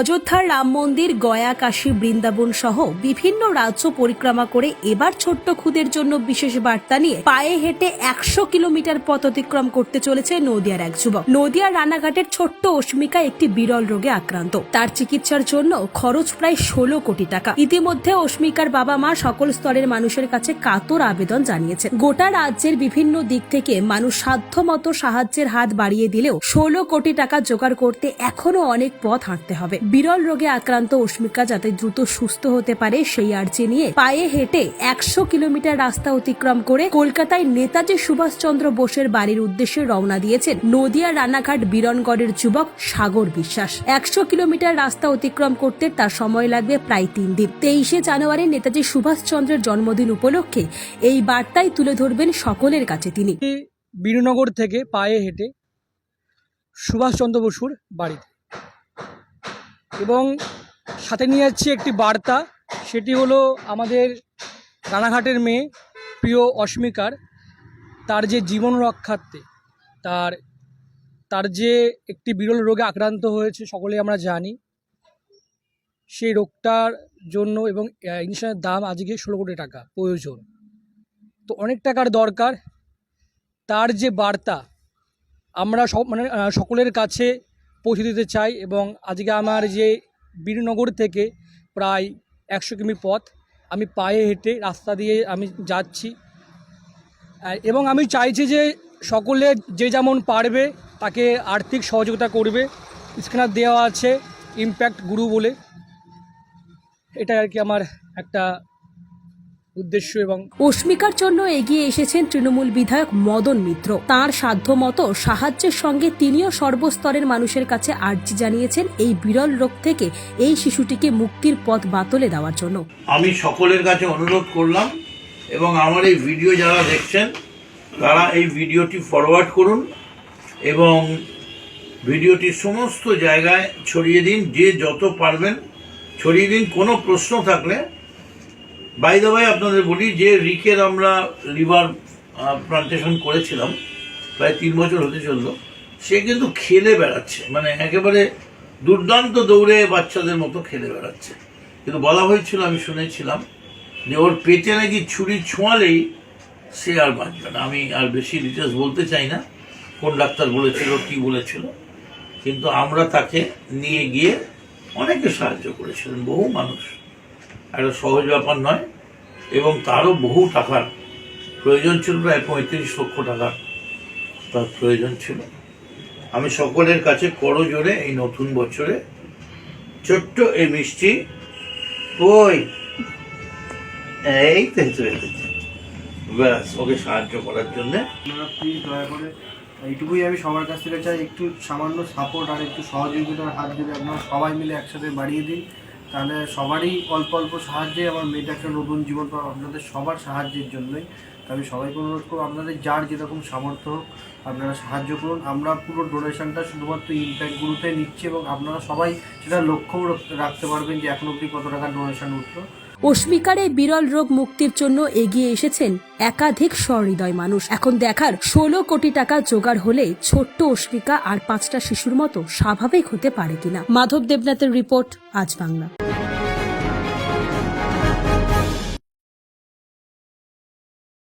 অযোধ্যার রাম মন্দির, গয়া, কাশী, বৃন্দাবন সহ বিভিন্ন রাজ্য পরিক্রমা করে এবার ছোট্ট খুদের জন্য বিশেষ বার্তা নিয়ে পায়ে হেঁটে একশো কিলোমিটার পথ অতিক্রম করতে চলেছে নদিয়ার এক যুবক। নদিয়ার রানাঘাটের ছোট্ট অস্মিকা একটি বিরল রোগে আক্রান্ত। তার চিকিৎসার জন্য খরচ প্রায় ষোলো কোটি টাকা। ইতিমধ্যে অস্মিকার বাবা মা সকল স্তরের মানুষের কাছে কাতর আবেদন জানিয়েছেন। গোটা রাজ্যের বিভিন্ন দিক থেকে মানুষ সাধ্যমতো সাহায্যের হাত বাড়িয়ে দিলেও ষোলো কোটি টাকা জোগাড় করতে এখনও অনেক পথ হাঁটতে হবে। বিরল রোগে আক্রান্ত অস্মিকা যাতে দ্রুত সুস্থ হতে পারে সেই আর্জি নিয়ে পায়ে হেঁটে একশো কিলোমিটার রাস্তা অতিক্রম করে কলকাতায় নেতাজি সুভাষচন্দ্র বোসের বাড়ির উদ্দেশ্যে রওনা দিয়েছেন নদিয়া রানাঘাট বিরনগড়ের যুবক সাগর বিশ্বাস। একশো কিলোমিটার রাস্তা অতিক্রম করতে তার সময় লাগবে প্রায় তিন দিন। তেইশে জানুয়ারি নেতাজি সুভাষচন্দ্রের জন্মদিন উপলক্ষে এই বার্তায় তুলে ধরবেন সকলের কাছে তিনি। বীরনগর থেকে পায়ে হেঁটে সুভাষচন্দ্র বসুর বাড়িতে। এবং সাথে নিয়ে যাচ্ছি একটি বার্তা। সেটি হলো আমাদের রানাঘাটের মেয়ে প্রিয় অস্মিকার। তার যে জীবন রক্ষার্থে, তার তার যে একটি বিরল রোগে আক্রান্ত হয়েছে সকলে আমরা জানি। সেই রোগটার জন্য এবং ইনসুরেন্সের দাম আজকে ষোলো কোটি টাকা, প্রয়োজন। তো অনেক টাকার দরকার। তার যে বার্তা, আমরা সব মানে সকলের কাছে পৌঁছে দিতে চাই এবং আজকে আমার যে বীরনগর থেকে প্রায় একশো কিমি পথ, আমি পায়ে হেঁটে রাস্তা দিয়ে আমি যাচ্ছি। এবং আমি চাইছি যে সকলে যে যেমন পারবে তাকে আর্থিক সহযোগিতা করবে, স্ক্যানার দেওয়া আছে, ইম্প্যাক্ট গুরু বলে। এটা আর কি আমার একটা উদ্দেশ্য এবং অস্মিকার জন্য এগিয়ে এসেছেন তৃণমূল বিধায়ক মদন মিত্র। তার সাধ্যমতো সাহায্যের সঙ্গে তিনিও সর্বস্তরের মানুষের কাছে আর্জি জানিয়েছেন এই বিরল রোগ থেকে এই শিশুটিকে মুক্তির পথ বাতলে দেওয়ার জন্য। আমি সকলের কাছে অনুরোধ করলাম এবং আমার এই ভিডিও যারা দেখছেন তারা এই ভিডিওটি ফরওয়ার্ড করুন এবং ভিডিওটি সমস্ত জায়গায় ছড়িয়ে দিন যে যত পারবেন ছড়িয়ে দিন। কোনো প্রশ্ন থাকলে বাই দ্য ভাই আপনাদের বলি যে রিকের আমরা লিভার প্লান্টেশন করেছিলাম, প্রায় তিন বছর হতে চলল। সে কিন্তু খেলে বেড়াচ্ছে মানে একেবারে দুর্দান্ত দৌড়ে বাচ্চাদের মতো খেলে বেড়াচ্ছে। কিন্তু বলা হয়েছিল, আমি শুনেছিলাম, যে ওর পেটে নাকি ছুরি ছোঁয়ালেই সে আর বাঁচবে না। আমি আর বেশি ডিটেলস বলতে চাই না, কোন ডাক্তার বলেছিল, কি বলেছিল, কিন্তু আমরা তাকে নিয়ে গিয়ে অনেকে সাহায্য করেছিলেন, বহু মানুষ। একটা সহজ ব্যাপার নয়, এবং তারও বহু টাকার প্রয়োজন ছিল, প্রায় পঁয়ত্রিশ লক্ষ টাকার তার প্রয়োজন ছিল। আমি সকলের কাছে করো জোরে এই নতুন বছরে ছোট্ট এই মিষ্টি ওই এই ব্যাস, ওকে সাহায্য করার জন্যে। দয়া করে এইটুকুই আমি সবার কাছ থেকে চাই, একটু সামান্য সাপোর্ট আর একটু সহযোগিতার হাত যদি আপনারা সবাই মিলে একসাথে বাড়িয়ে দিন তাহলে সবারই অল্প অল্প সাহায্যে আমার মেয়েটা একটা নতুন জীবন পাবে, আপনাদের সবার সাহায্যের জন্যই। আমি সবাইকে অনুরোধ করব, আপনাদের যার যেরকম সামর্থ্য হোক, আপনারা সাহায্য করুন। আমরা পুরো ডোনেশনটা শুধুমাত্র ইম্প্যাক্ট গ্রুপে নিচ্ছি এবং আপনারা সবাই সেটা লক্ষ্য রাখতে পারবেন যে এখন অবধি কত টাকা ডোনেশন উঠল। অস্মিকার এই বিরল রোগ মুক্তির জন্য এগিয়ে এসেছেন একাধিক সহৃদয় মানুষ। এখন দেখার ষোলো কোটি টাকা জোগাড় হলে ছোট্ট অস্মিকা আর পাঁচটা শিশুর মতো স্বাভাবিক হতে পারে কিনা। মাধব দেবনাথের রিপোর্ট, আজ বাংলা।